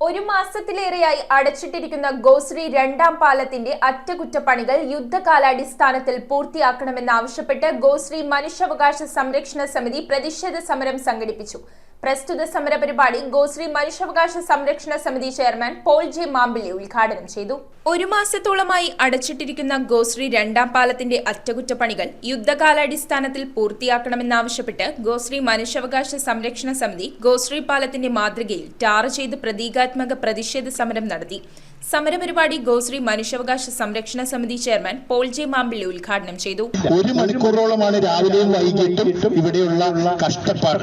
ഒരു മാസത്തിലേറെയായി അടച്ചിട്ടിരിക്കുന്ന ഗോശ്രീ രണ്ടാം പാലത്തിന്റെ അറ്റകുറ്റപ്പണികൾ യുദ്ധകാലാടിസ്ഥാനത്തിൽ പൂർത്തിയാക്കണമെന്നാവശ്യപ്പെട്ട് ഗോശ്രീ മനുഷ്യാവകാശ സംരക്ഷണ സമിതി പ്രതിഷേധ സമരം സംഘടിപ്പിച്ചു. പ്രസ്തുത സമര പരിപാടി ഗോശ്രീ മനുഷ്യാവകാശ സംരക്ഷണ സമിതി ചെയർമാൻ പോൾ ജെ മാമ്പിള്ളി ഉദ്ഘാടനം ചെയ്തു. ഒരു മാസത്തോളമായി അടച്ചിട്ടിരിക്കുന്ന ഗോശ്രീ രണ്ടാം പാലത്തിന്റെ അറ്റകുറ്റപ്പണികൾ യുദ്ധകാലാടിസ്ഥാനത്തിൽ പൂർത്തിയാക്കണമെന്നാവശ്യപ്പെട്ട് ഗോശ്രീ മനുഷ്യാവകാശ സംരക്ഷണ സമിതി ഗോശ്രീ പാലത്തിന്റെ മാതൃകയിൽ ടാർ ചെയ്ത് പ്രതീകാത്മക പ്രതിഷേധ സമരം നടത്തി. സമരപരിപാടി ഗോശ്രീ മനുഷ്യാവകാശ സംരക്ഷണ സമിതി ചെയർമാൻ പോൾ ജെ മാമ്പിള്ളി ഉദ്ഘാടനം ചെയ്തു. ഒരു മണിക്കൂറോളമാണ് രാവിലെയും വൈകിട്ടും ഇവിടെയുള്ള കഷ്ടപ്പാട്.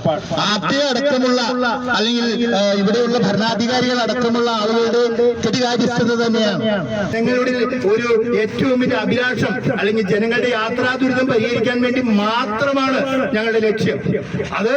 ആദ്യ അടക്കമുള്ള അല്ലെങ്കിൽ ഇവിടെയുള്ള ഭരണാധികാരികൾ അടക്കമുള്ള ആളുകളുടെ കെടികാര്യസ്ഥത തന്നെയാണ്. ജനങ്ങളുടെ ഒരു ഏറ്റവും വലിയ അഭിലാഷം അല്ലെങ്കിൽ ജനങ്ങളുടെ യാത്രാ ദുരിതം പരിഹരിക്കാൻ വേണ്ടി മാത്രമാണ് ഞങ്ങളുടെ ലക്ഷ്യം. അത്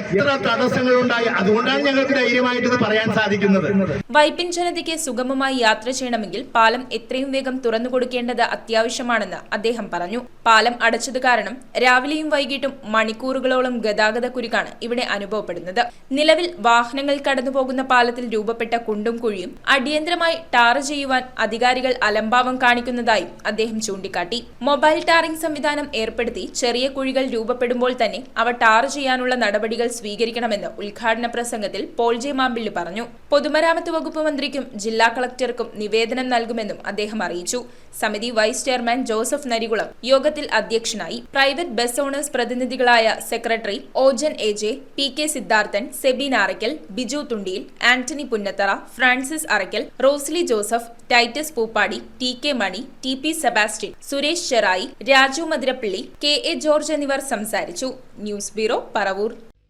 എത്ര തടസ്സങ്ങളുണ്ടായി അതുകൊണ്ടാണ് ഞങ്ങൾക്ക് ധൈര്യമായിട്ട് പറയാൻ സാധിക്കുന്നത്. വൈപ്പിൻ ജനതയ്ക്ക് സുഗമമായി യാത്ര ചെയ്യണമെങ്കിൽ പാലം എത്രയും വേഗം തുറന്നു കൊടുക്കേണ്ടത് അത്യാവശ്യമാണെന്ന് അദ്ദേഹം പറഞ്ഞു. പാലം അടച്ചത് കാരണം രാവിലെയും വൈകിട്ടും മണിക്കൂറുകളോളം ഗതാഗത കുരുക്കാണ് ഇവിടെ അനുഭവപ്പെടുന്നത്. നിലവിൽ വാഹനങ്ങൾ കടന്നുപോകുന്ന പാലത്തിൽ രൂപപ്പെട്ട കുണ്ടും കുഴിയും അടിയന്തരമായി ടാർ ചെയ്യുവാൻ അധികാരികൾ അലംഭാവം കാണിക്കുന്നതായും അദ്ദേഹം ചൂണ്ടിക്കാട്ടി. മൊബൈൽ ടാറിംഗ് സംവിധാനം ഏർപ്പെടുത്തി ചെറിയ കുഴികൾ രൂപപ്പെടുമ്പോൾ തന്നെ അവ ടാർ ചെയ്യാനുള്ള നടപടികൾ സ്വീകരിക്കണമെന്ന് ഉദ്ഘാടന പ്രസംഗത്തിൽ പോൾ ജെ മാമ്പിള്ളി പറഞ്ഞു. പൊതുമരാമത്ത് വകുപ്പ് മന്ത്രിക്കും ജില്ലാ കളക്ടർക്കും നിവേദനം നൽകുമെന്നും അദ്ദേഹം അറിയിച്ചു. സമിതി വൈസ് ചെയർമാൻ ജോസഫ് നരികുളം യോഗത്തിൽ അധ്യക്ഷനായി private bus owners പ്രതിനിധികളായ secretary Ojan A J P K Siddharthan Sebin Arakkal Biju Thundiyil Antony Punnathara Francis Arakkal Rosly Joseph Titus Poopadi T K Mani T P Sebastian Suresh Cherai Raju Madhurappilly K A George എന്നിവർ സംസാരിച്ചു. News bureau Paravur.